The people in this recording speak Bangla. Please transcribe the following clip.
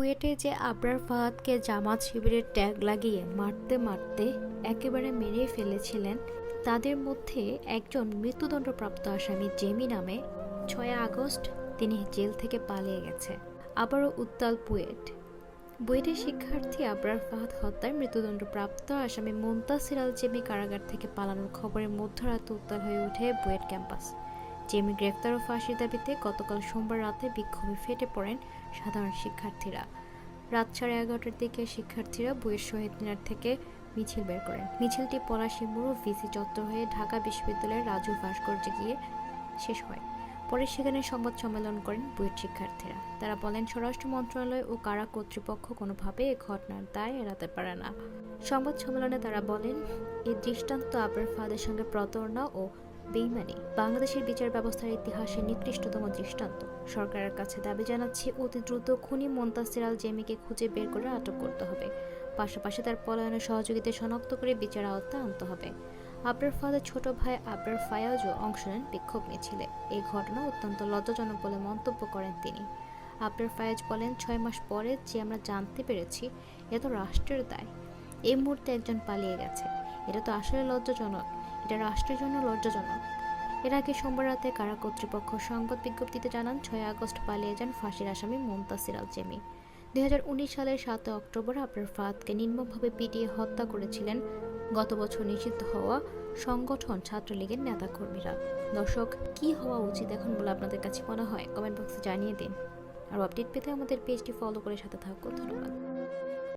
বুয়েটে যে আবরার ফাহাদকে জামাত শিবিরের ট্যাগ লাগিয়ে মারতে মারতে একেবারে মেরে ফেলেছিলেন, তাদের মধ্যে একজন মৃত্যুদণ্ডপ্রাপ্ত আসামি জেমি নামে ছয় আগস্ট তিনি জেল থেকে পালিয়ে গেছে। আবারও উত্তাল বুয়েট বুয়েটের শিক্ষার্থী আবরার ফাহাদ হত্যায় মৃত্যুদণ্ডপ্রাপ্ত আসামি মুমতাসির আল জেমি কারাগার থেকে পালানোর খবরে মধ্যরাতে উত্তাল হয়ে ওঠে বুয়েট ক্যাম্পাস। জেমি গ্রেফতার ও ফাঁসির দাবিতে গতকাল সোমবার রাতে বিক্ষোভে ফেটে পড়েন সাধারণ শিক্ষার্থীরা। রাত সাড়ে এগারোটার দিকে শিক্ষার্থীরা বইয়ের শহীদ মিনার থেকে মিছিল বের করেন। মিছিলটি পলাশী মোড় ভিসি চত্বর হয়ে ঢাকা বিশ্ববিদ্যালয়ের রাজু ভাস্কর্যে গিয়ে শেষ হয়। পরে সেখানে সংবাদ সম্মেলন করেন বুয়েট শিক্ষার্থীরা। তারা বলেন, স্বরাষ্ট্র মন্ত্রণালয় ও কারা কর্তৃপক্ষ কোনোভাবে এ ঘটনার দায় এড়াতে পারে না। সংবাদ সম্মেলনে তারা বলেন এই দৃষ্টান্ত আবরার ফাদের সঙ্গে প্রতারণা ও বেইমানি, বাংলাদেশের বিচার ব্যবস্থার ইতিহাসে নিকৃষ্টতম দৃষ্টান্ত। সরকারের কাছে দাবি জানাচ্ছি, অতি দ্রুত খুনি মন্তাসির আল জেমিকে খুঁজে বের করে আটক করতে হবে। পাশাপাশি তার পলায়নের সহযোগিতা শনাক্ত করে বিচার আওতায় আনতে হবে। আবরার ফাদের ছোট ভাই আবরার ফায়াজও অংশ নেন বিক্ষোভ মিছিলে। এই ঘটনা অত্যন্ত লজ্জাজনক বলে মন্তব্য করেন তিনি। আবরার ফায়াজ বলেন, ছয় মাস পরে যে আমরা জানতে পেরেছি, এ তো রাষ্ট্রের দায়। এই মুহূর্তে একজন পালিয়ে গেছে। এটা তো আসলে লজ্জাজনক। এটা রাষ্ট্রের জন্য লজ্জাজনক। এর আগে সোমবার রাতে কারা কর্তৃপক্ষ সংবাদ বিজ্ঞপ্তিতে জানান, ছয় আগস্ট পালিয়ে যান ফাঁসির আসামি মুমতাসির আল জেমি দুই হাজার উনিশ সালের সাতই অক্টোবর আপনার ফাদকে নির্মমভাবে পিটিয়ে হত্যা করেছিলেন গত বছর নিষিদ্ধ হওয়া সংগঠন ছাত্রলীগের নেতাকর্মীরা। দর্শক, কি হওয়া উচিত এখন বলে আপনাদের কাছে মনে হয়? কমেন্ট বক্সে জানিয়ে দিন। আর আপডেট পেতে আমাদের পেজটি ফলো করে সাথে থাকুন। ধন্যবাদ।